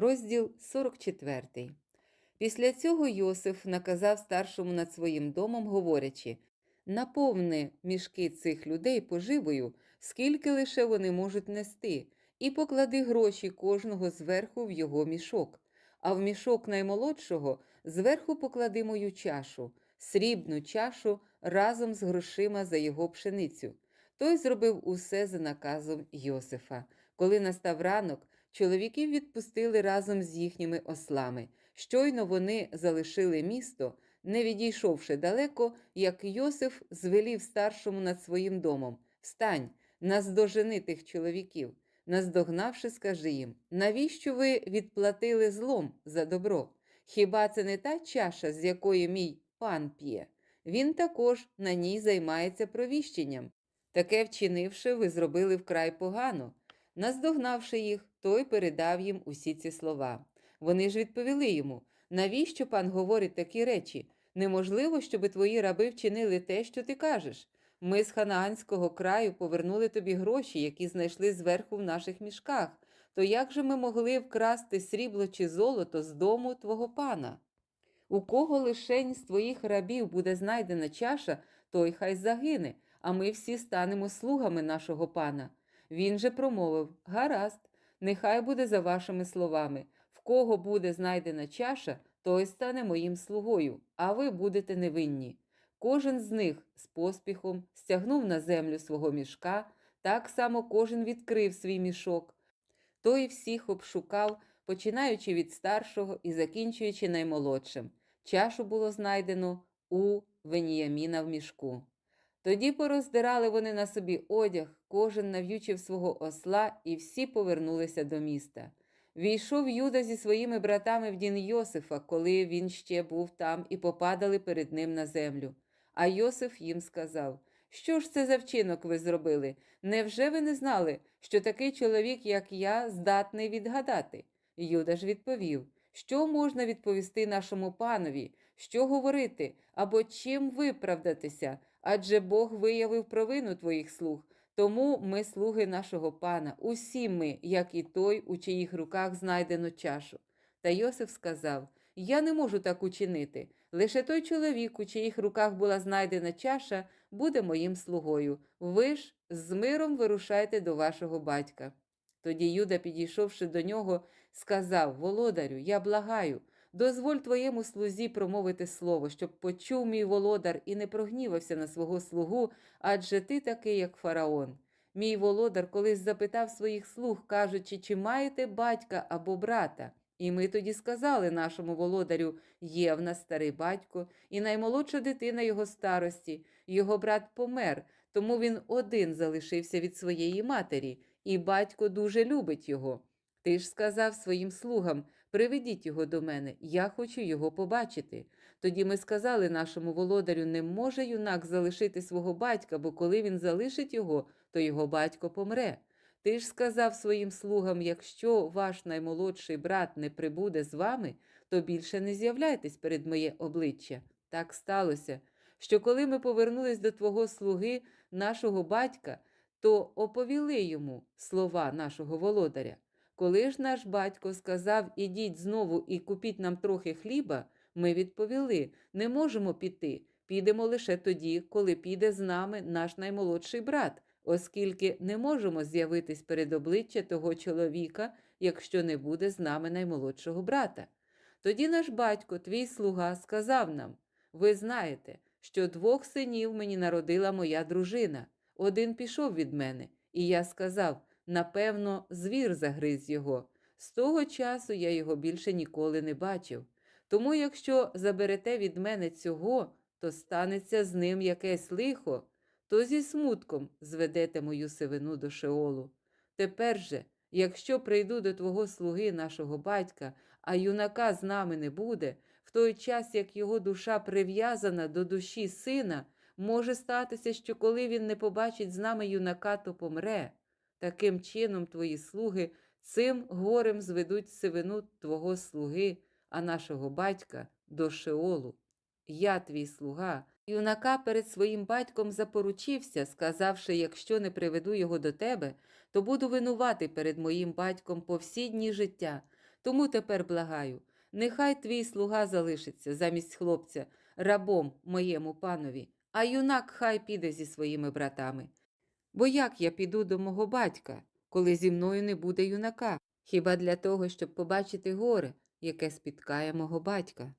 Розділ 44. Після цього Йосиф наказав старшому над своїм домом, говорячи: наповни мішки цих людей поживою, скільки лише вони можуть нести, і поклади гроші кожного зверху в його мішок, а в мішок наймолодшого зверху поклади мою чашу, срібну чашу разом з грошима за його пшеницю. Той зробив усе за наказом Йосифа. Коли настав ранок, чоловіків відпустили разом з їхніми ослами. Щойно вони залишили місто, не відійшовши далеко, як Йосиф звелів старшому над своїм домом Встань, наздожени тих чоловіків. Наздогнавши, скажи їм, навіщо ви відплатили злом за добро? Хіба це не та чаша, з якої мій пан п'є? Він також на ній займається провіщенням. Таке вчинивши, ви зробили вкрай погано. Наздогнавши їх, той передав їм усі ці слова. Вони ж відповіли йому: навіщо пан говорить такі речі? Неможливо, щоби твої раби вчинили те, що ти кажеш. Ми з ханаанського краю повернули тобі гроші, які знайшли зверху в наших мішках. То як же ми могли вкрасти срібло чи золото з дому твого пана? У кого лишень з твоїх рабів буде знайдена чаша, той хай загине, а ми всі станемо слугами нашого пана. Він же промовив Гаразд, нехай буде за вашими словами. В кого буде знайдена чаша, той стане моїм слугою, а ви будете невинні. Кожен з них з поспіхом стягнув на землю свого мішка, так само кожен відкрив свій мішок. Той всіх обшукав, починаючи від старшого і закінчуючи наймолодшим. Чашу було знайдено у Веніяміна в мішку. Тоді пороздирали вони на собі одяг, кожен нав'ючив свого осла, і всі повернулися до міста. Війшов Юда зі своїми братами в дім Йосифа, коли він ще був там, і попадали перед ним на землю. А Йосиф їм сказав: Що ж це за вчинок ви зробили? Невже ви не знали, що такий чоловік, як я, здатний відгадати? Юда ж відповів: Що можна відповісти нашому панові, що говорити або чим виправдатися? Адже Бог виявив провину твоїх слуг. Тому ми слуги нашого пана, усі ми, як і той, у чиїх руках знайдено чашу. Та Йосиф сказав: Я не можу так учинити. Лише той чоловік, у чиїх руках була знайдена чаша, буде моїм слугою. Ви ж з миром вирушайте до вашого батька. Тоді Юда, підійшовши до нього, сказав Володарю, я благаю, дозволь твоєму слузі промовити слово, щоб почув мій володар і не прогнівався на свого слугу, адже ти такий, як фараон. Мій володар колись запитав своїх слуг, кажучи, чи маєте батька або брата. І ми тоді сказали нашому володарю є в нас старий батько, і наймолодша дитина його старості, його брат помер, тому він один залишився від своєї матері, і батько дуже любить його. Ти ж сказав своїм слугам приведіть його до мене, я хочу його побачити. Тоді ми сказали нашому володарю, не може юнак залишити свого батька, бо коли він залишить його, то його батько помре. Ти ж сказав своїм слугам, якщо ваш наймолодший брат не прибуде з вами, то більше не з'являйтесь перед моє обличчя. Так сталося, що коли ми повернулись до твого слуги, нашого батька, то оповіли йому слова нашого володаря. Коли ж наш батько сказав ідіть знову і купіть нам трохи хліба, ми відповіли не можемо піти, підемо лише тоді, коли піде з нами наш наймолодший брат оскільки не можемо з'явитись перед обличчя того чоловіка, якщо не буде з нами наймолодшого брата. Тоді наш батько, твій слуга, сказав нам ви знаєте, що двох синів мені народила моя дружина. Один пішов від мене, і я сказав напевно, звір загриз його. З того часу я його більше ніколи не бачив. Тому, якщо заберете від мене цього, то станеться з ним якесь лихо то зі смутком зведете мою сивину до Шеолу. Тепер же, якщо прийду до твого слуги нашого батька, а юнака з нами не буде, в той час, як його душа прив'язана до душі сина, може статися, що коли він не побачить з нами юнака, то помре. Таким чином, твої слуги цим горем зведуть сивину твого слуги, а нашого батька до Шеолу. Я твій слуга, Юнака перед своїм батьком запоручився, сказавши, якщо не приведу його до тебе, то буду винувати перед моїм батьком по всі дні життя. Тому тепер благаю, нехай твій слуга залишиться замість хлопця, рабом моєму панові, а юнак хай піде зі своїми братами. Бо як я піду до мого батька, коли зі мною не буде юнака? Хіба для того, щоб побачити горе, яке спіткає мого батька?